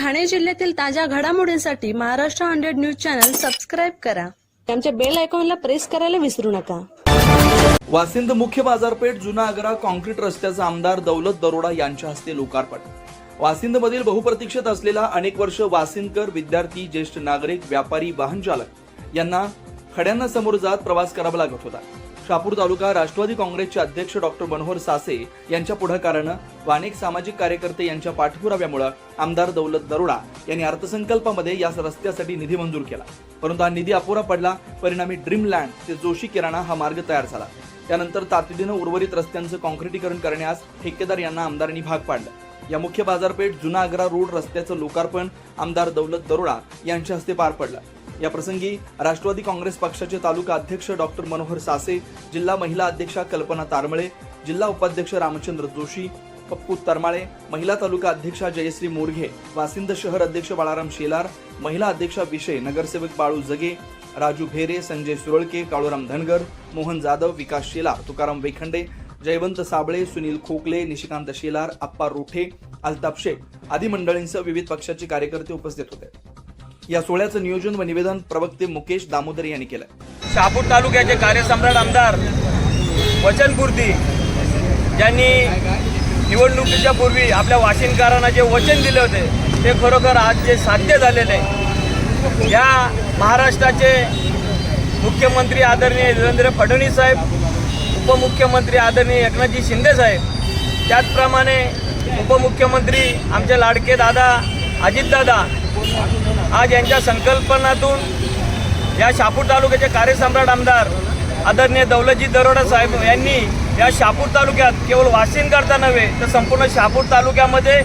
ठाणे जिल्ह्यातील ताज्या घडामोडींसाठी Maharashtra hundred news channel subscribe करा. आमच्या बेल आयकॉनला प्रेस करायला विसरू नका. वासिंद मुख्य बाजारपेठ जुना आग्रा कॉन्क्रीट रस्त्याचा आमदार दौलत दरोडा यांच्या हस्ते लोकार्पण. वासिंदमधील बहुप्रतीक्षित असलेला अनेक वर्ष वासिंदकर विद्यार्थी ज्येष्ठ नागरिक व्यापारी वाहन चालक यांना खड्यांना समोर जात प्रवास करावा लागत होता. शापूर तालुका राष्ट्रवादी काँग्रेसचे अध्यक्ष डॉक्टर मनोहर सासे यांच्या पुढाकारानं व अनेक सामाजिक कार्यकर्ते यांच्या पाठपुराव्यामुळे आमदार दौलत दरोडा यांनी अर्थसंकल्पामध्ये या रस्त्यासाठी निधी मंजूर केला. परंतु हा निधी अपुरा पडला परिणामी ड्रीमलँड ते जोशी किराणा हा मार्ग तयार झाला. त्यानंतर तातडीनं उर्वरित रस्त्यांचं कॉन्क्रिटीकरण करण्यास ठेकेदार यांना आमदारांनी भाग पाडलं. या मुख्य बाजारपेठ जुना आग्रा रोड रस्त्याचं लोकार्पण आमदार दौलत दरोडा यांच्या हस्ते पार पडलं. या प्रसंगी राष्ट्रवादी काँग्रेस पक्षाचे तालुका अध्यक्ष डॉक्टर मनोहर सासे जिल्हा महिला अध्यक्षा कल्पना तारमळे जिल्हा उपाध्यक्ष रामचंद्र जोशी पप्पू तरमाळे महिला तालुका अध्यक्षा जयश्री मोरघे वासिंद शहर अध्यक्ष बाळाराम शेलार महिला अध्यक्षा विषय नगरसेवक बाळू जगे राजू भेरे संजय सुरळके काळूराम धनगर मोहन जाधव विकास शेलार तुकाराम वेखंडे जयवंत साबळे सुनील खोकले निशिकांत शेलार आप्पा रोठे अल्ताप शेख आदी मंडळींसह विविध पक्षाचे कार्यकर्ते उपस्थित होते. या सोहळ्याचं नियोजन व निवेदन प्रवक्ते मुकेश दामोदर यांनी केलं शहापूर तालुक्याचे कार्यसम्राट आमदार वचनपूर्ती ज्यांनी निवडणुकीच्या पूर्वी आपल्या वाशिंदकारांना जे वचन दिले होते ते खरोखर आज जे साध्य झालेले आहे. या महाराष्ट्राचे मुख्यमंत्री आदरणीय देवेंद्र फडणवीस साहेब उपमुख्यमंत्री आदरणीय एकनाथजी शिंदे साहेब त्याचप्रमाणे उपमुख्यमंत्री आमचे लाडके दादा अजितदादा आज यांच्या संकल्पनातून या शहापूर तालुक्याचे कार्यसम्राट आमदार आदरणीय दौलतजी दरोडा साहेब यांनी या शापूर तालुक्यात केवळ वाशिन करता नव्हे तर संपूर्ण शहापूर तालुक्यामध्ये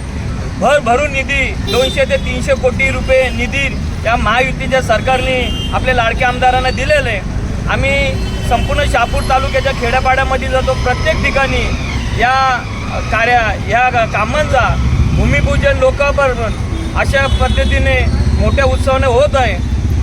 भर भरून निधी दोनशे ते तीनशे कोटी रुपये निधी या महायुतीच्या सरकारने आपल्या लाडक्या आमदारांना दिलेले आहे. आम्ही संपूर्ण शहापूर तालुक्याच्या खेड्यापाड्यामध्ये जातो. प्रत्येक ठिकाणी या कार्या या कामांचा भूमिपूजन लोकार्पण अशा पद्धतीने मोठ्या उत्सवाने होत आहे.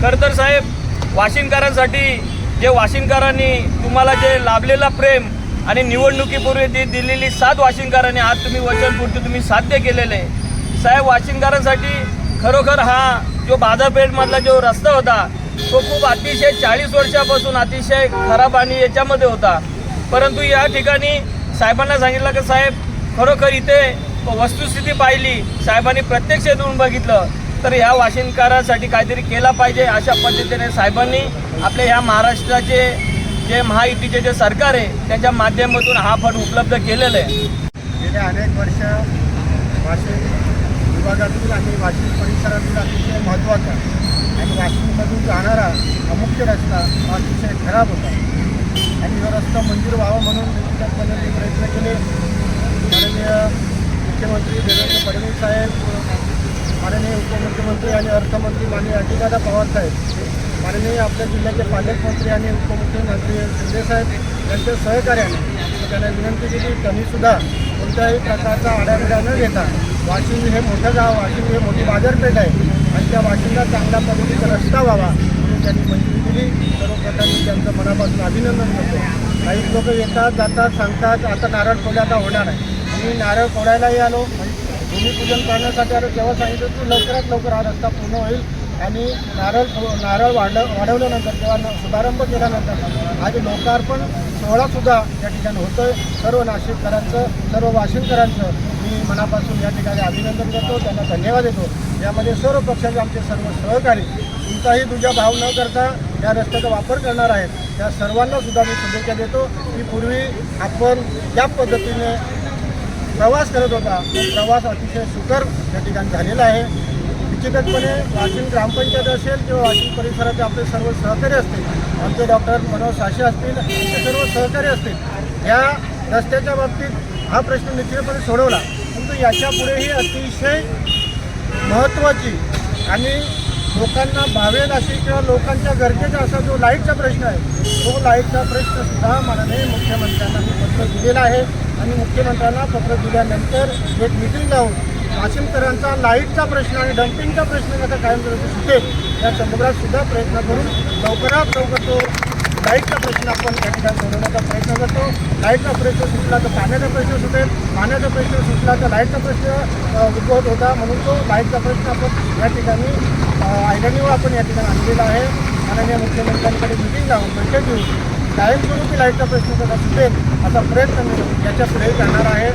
खरं तर साहेब वाशिंदकरांसाठी जे वाशिंदकरांनी तुम्हाला जे लाभलेला प्रेम आणि निवडणुकीपूर्वी ती दिलेली साथ वाशिंदकरांनी आज तुम्ही वचनपूर्ती तुम्ही साध्य केलेलं आहे. साहेब वाशिंदकरांसाठी खरोखर हा जो बाजारपेठमधला जो रस्ता होता तो खूप अतिशय चाळीस वर्षापासून अतिशय खराब आणि याच्यामध्ये होता. परंतु या ठिकाणी साहेबांना सांगितलं की साहेब खरोखर इथे वस्तुस्थिती पाहिली. साहेबांनी प्रत्यक्ष येऊन बघितलं. तर ह्या वाशिंदकारासाठी काहीतरी केला पाहिजे अशा पद्धतीने साहेबांनी आपल्या ह्या महाराष्ट्राचे जे महायुतीचे जे सरकार आहे त्याच्या माध्यमातून हा फंड उपलब्ध केलेला आहे. गेले अनेक वर्ष वाशिम विभागातील आणि वाशिम परिसरातील अतिशय महत्त्वाचा आणि वाशिममधून जाणारा हा मुख्य रस्ता अतिशय खराब होता. आणि हा रस्ता मंजूर व्हावा म्हणून प्रयत्न केले. माननीय मुख्यमंत्री देवेंद्र फडणवीस साहेब उपमुख्यमंत्री आणि अर्थमंत्री माननीय अजितदादा पवार साहेब माननीय आपल्या जिल्ह्याचे पालकमंत्री आणि उपमुख्यमंत्री शिंदेसाहेब यांच्या सहकार्याने त्यांना विनंती केली त्यांनीसुद्धा कोणत्याही प्रकारचा आडाबिडा न घेता वाशिम हे मोठं गाव वाशिम हे मोठी बाजारपेठ आहे आणि त्या वाशिमला चांगल्या पद्धतीचा रस्ता व्हावा म्हणून त्यांनी मंजुरी दिली. सर्वप्रथम मी त्यांचं मनापासून अभिनंदन करतो. काही लोक येतात जातात सांगतात आता नारळ फोडे आता होणार आहे मी नारळ फोडायलाही आलो. भूमिपूजन करण्यासाठी आता तेव्हा सांगितलं की लवकरात लवकर हा रस्ता पूर्ण होईल. आणि नारळ नारळ वाढलं वाढवल्यानंतर किंवा न- शुभारंभ केल्यानंतर आज लोकार्पण सोहळासुद्धा या ठिकाणी होतो आहे सर्व नाशिककरांचं सर्व वाशिमकरांचं मी मनापासून या ठिकाणी अभिनंदन करतो. त्यांना धन्यवाद देतो. यामध्ये सर्व पक्षाचे आमचे सर्व सहकारी कोणताही तुझ्या भाव न करता या रस्त्याचा वापर करणार आहेत. त्या सर्वांना सुद्धा मी शुभेच्छा देतो. की पूर्वी आपण ज्या पद्धतीने प्रवास करत होता. प्रवास अतिशय सुकर या ठिकाणी झालेला आहे. निश्चितपणे वाशिम ग्रामपंचायत असेल किंवा वाशिम परिसराचे आपले सर्व सहकारी असतील आमचे डॉक्टर मनोज साशे असतील आमचे सर्व सहकारी असतील या रस्त्याच्या बाबतीत हा प्रश्न निश्चितपणे सोडवला. परंतु याच्यापुढेही अतिशय महत्त्वाची आणि लोकांना भावेल अशी किंवा लोकांच्या गरजेचा असा जो लाईटचा प्रश्न आहे तो लाईटचा प्रश्न सुद्धा माननीय मुख्यमंत्र्यांना मी पत्र दिलेला आहे. आणि मुख्यमंत्र्यांना पत्र दिल्यानंतर एक मिटिंग लावून वाशिमकरांचा लाईटचा प्रश्न आणि डम्पिंगचा प्रश्न कसा कायम करायचा सुटेल या संदर्भात सुद्धा प्रयत्न करून लवकरात लवकर तो लाईटचा प्रश्न आपण या ठिकाणी सोडवण्याचा प्रयत्न करतो. लाईटचा प्रश्न सुटला तर पाण्याचा प्रश्न सुटेल. पाण्याचा प्रश्न सुटला तर लाईटचा प्रश्न उद्भवत होता. म्हणून तो लाईटचा प्रश्न आपण या ठिकाणी आयडणीवर आपण या ठिकाणी आणलेला आहे. माननीय मुख्यमंत्र्यांकडे मिटिंग लावून बैठक घेऊन कायमस्वरूपी लाईटचा प्रश्न कसा सुटेल असा प्रयत्न मी याच्या पुढेही करणार आहे.